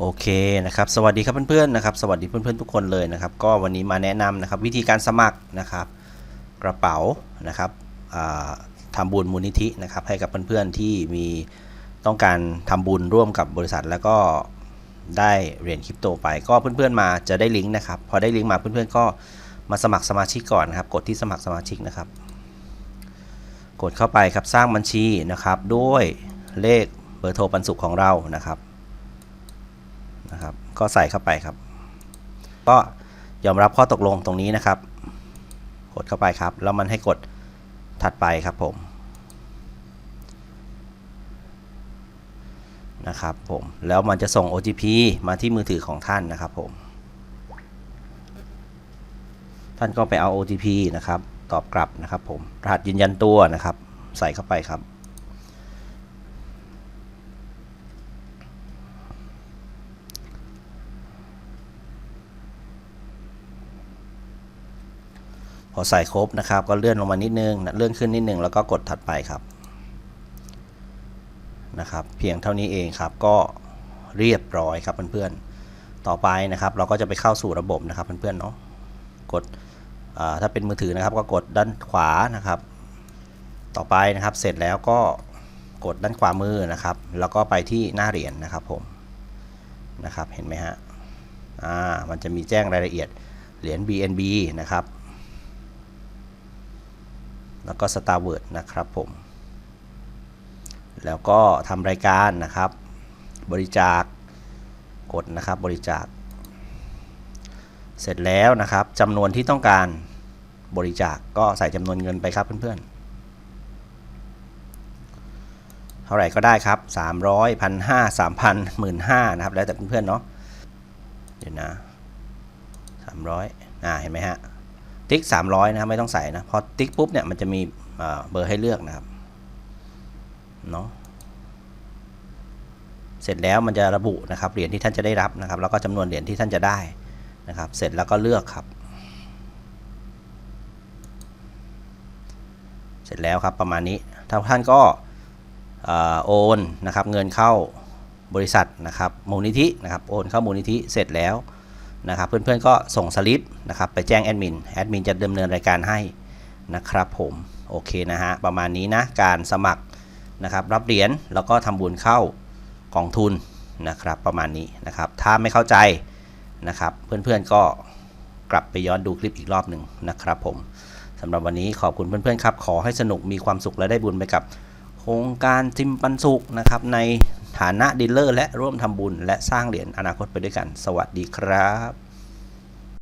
โอเคนะครับสวัสดีครับเพื่อนๆนะครับสวัสดีเพื่อนๆทุกคนเลยนะครับ ก็วันนี้มาแนะนำนะครับวิธีการสมัครนะครับกระเป๋านะครับอ่าทำบุญมูลนิธินะครับให้กับเพื่อนๆที่มีต้องการทำบุญร่วมกับบริษัท แล้วก็ได้เหรียญคริปโตไป ก็เพื่อนๆมาจะได้ลิงก์นะครับพอได้ลิงก์มาเพื่อนๆก็มาสมัครสมาชิกก่อนนะครับกดที่สมัครสมาชิกนะครับ กดเข้าไปครับสร้างบัญชีนะครับด้วยเลขเบอร์โทรปันสุขของเรานะครับ นะครับ ก็ใส่เข้าไปครับ ก็ยอมรับข้อตกลงตรงนี้นะครับ กดเข้าไปครับ แล้วมันให้กดถัดไปครับผมนะครับผมแล้วมันจะส่ง OTP มาที่มือถือของท่านนะครับผม ท่านก็ไปเอา OTP นะครับ ตอบกลับนะครับผม รหัสยืนยันตัวนะครับ ใส่เข้าไปครับ พอใส่ครบนะครับ ก็เลื่อนลงมานิดนึงนะเลื่อนขึ้นนิดนึงแล้วก็กดถัดไปครับนะครับ เพียงเท่านี้เองครับก็เรียบร้อยครับเพื่อนๆต่อไปนะครับ เราก็จะไปเข้าสู่ระบบนะครับเพื่อนๆเนาะกดถ้าเป็นมือถือนะครับ ก็กดด้านขวานะครับ ต่อไปนะครับเสร็จแล้วก็กดด้านขวามือนะครับ แล้วก็ไปที่หน้าเหรียญนะครับผมนะครับเห็นไหมฮะอ่ามันจะมีแจ้งรายละเอียดเหรียญ BNB นะครับ แล้วก็ Star w o r d นะครับผม แล้วก็ทำรายการนะครับ บริจาคกดนะครับบริจาค เสร็จแล้วนะครับจำนวนที่ต้องการบริจาคก็ใส่จำนวนเงินไปครับเพื่อนๆ เท่าไหร่ก็ได้ครับ 300 1,500 3,000 15,000นะครับ แล้วแต่เพื่อนๆเนาะเดี๋ยวนะ 300อ่าเห็นไหมฮะ ติ๊ก 300 นะครับไม่ต้องใส่นะพอติ๊กปุ๊บเนี่ยมันจะมีเบอร์ให้เลือกนะครับเนาะเสร็จแล้วมันจะระบุนะครับเหรียญที่ท่านจะได้รับนะครับ แล้วก็จำนวนเหรียญที่ท่านจะได้นะครับ เสร็จแล้วก็เลือกครับ เสร็จแล้วครับประมาณนี้ถ้าท่านก็โอนนะครับเงินเข้าบริษัทนะครับมูลนิธินะครับโอนเข้ามูลนิธิเสร็จแล้ว นะครับเพื่อนๆก็ส่งสลิปนะครับไปแจ้งแอดมินแอดมินจะดำเนินรายการให้นะครับผมโอเคนะฮะประมาณนี้นะการสมัครนะครับรับเหรียญแล้วก็ทำบุญเข้ากองทุนนะครับประมาณนี้นะครับถ้าไม่เข้าใจนะครับเพื่อนๆก็กลับไปย้อนดูคลิปอีกรอบหนึ่งนะครับผมสำหรับวันนี้ขอบคุณเพื่อนๆครับ ขอให้สนุกมีความสุขและได้บุญไปกับ ครงการจิมปันสุขนะครับในฐานะดีลเลอร์และร่วมทำบุญ และสร้างเหรียญอนาคตไปด้วยกัน สวัสดีครับ